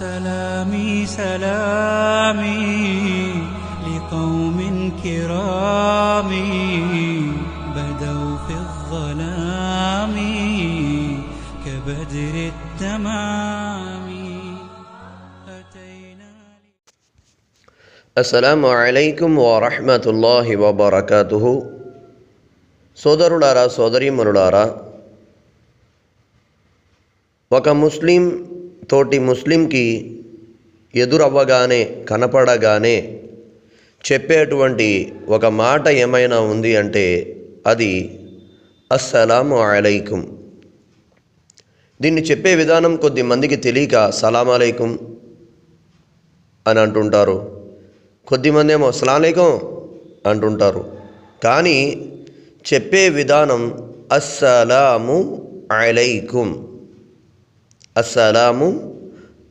سلامي لقوم كرام بدوا في الظلام كبدر التمام أتينا అస్సలాము అలైకుం వరహమతుల్లాహి వబర్కతుహు సోదరులారా సోదరీమణులారా ఒక ముస్లిం తోటి ముస్లింకి ఎదురవ్వగానే కనపడగానే చెప్పేటువంటి ఒక మాట ఏమైనా ఉంది అంటే అది అస్సలాము అలైకుం. దీన్ని చెప్పే విధానం కొద్ది మందికి తెలియక సలాం అలైకుం అని అంటుంటారు. కొద్దిమంది ఏమో అస్సలాంకం అంటుంటారు. కానీ చెప్పే విధానం అస్సలాము అలైకుం అస్సలాము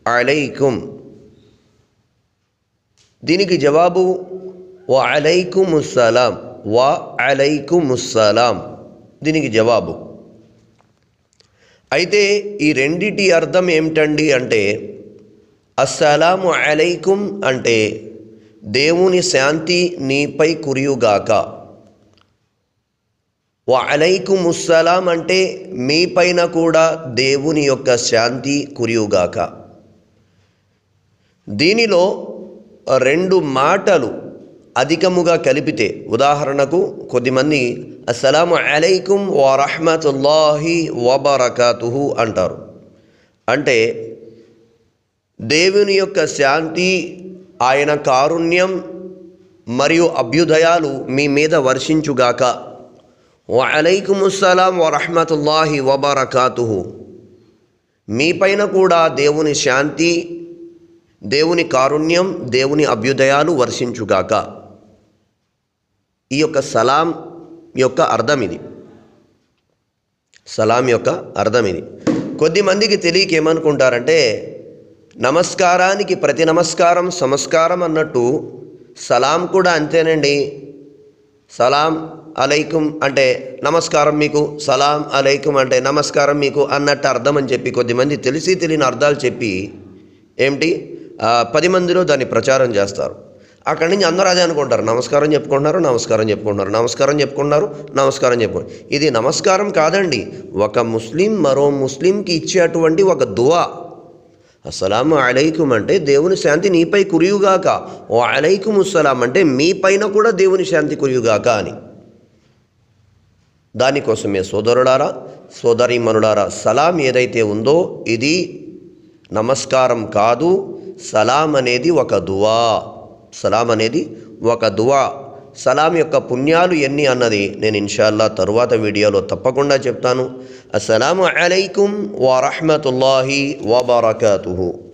అలైకుం. దీనికి జవాబు వ అలైకుముస్సలాం వ అలైకుముస్సలాం. దీనికి జవాబు. అయితే ఈ రెండిటి అర్థం ఏమిటండి అంటే అస్సలాము అలైకుం అంటే దేవుని శాంతి నీపై కురియుగాక. వ అలైకుముస్సలాం అంటే మీపైన కూడా దేవుని యొక్క శాంతి కురియుగాక. దీనిలో రెండు మాటలు అధికముగా కలిపితే ఉదాహరణకు కొద్దిమంది అస్సలాము అలైకుం వరహమతుల్లాహి వబరకాతుహు అంటారు. అంటే దేవుని యొక్క శాంతి ఆయన కారుణ్యం మరియు అభ్యుదయాలు మీ మీద వర్షించుగాక. వలైకుముస్సలాం వరహమతుల్లాహి వబరకాతుహు. మీపైన కూడా దేవుని శాంతి దేవుని కారుణ్యం దేవుని అభ్యుదయాలు వర్షించుగాక. ఈ యొక్క సలాం యొక్క అర్థం ఇది సలాం యొక్క అర్థం ఇది కొద్దిమందికి తెలియక ఏమనుకుంటారంటే నమస్కారానికి ప్రతి నమస్కారం సంస్కారం అన్నట్టు సలాం కూడా అంతేనండి. సలాం అలైకుం అంటే నమస్కారం మీకు సలాం అలైకుం అంటే నమస్కారం మీకు అన్నట్టు అర్థం అని చెప్పి కొద్దిమంది తెలిసి తెలియని అర్థాలు చెప్పి ఏమిటి? పది మందిలో దాన్ని ప్రచారం చేస్తారు. అక్కడి నుంచి అందరూ అదే అనుకుంటారు. నమస్కారం చెప్పుకుంటున్నారు నమస్కారం చెప్పుకుంటున్నారు. నమస్కారం చెప్పుకుంటున్నారు నమస్కారం చెప్పుకుంటారు ఇది నమస్కారం కాదండి. ఒక ముస్లిం మరో ముస్లింకి ఇచ్చేటువంటి ఒక దువా. అస్సలాము అలైకుం అంటే దేవుని శాంతి నీపై కురియుగాక. ఓ అలైకుం అస్సలాం అంటే మీ పైన కూడా దేవుని శాంతి కురియుగాక అని. దానికోసమే సోదరులారా సోదరీమణులారా సలాం ఏదైతే ఉందో ఇది నమస్కారం కాదు సలాం అనేది ఒక దువా. సలాం అనేది ఒక దువా. సలాం యొక్క పుణ్యాలు ఎన్ని అన్నది నేను ఇన్షాల్లా తరువాత వీడియోలో తప్పకుండా చెప్తాను. అస్సలాము అలైకుం వరహమతుల్లాహి వబర్కతుహు.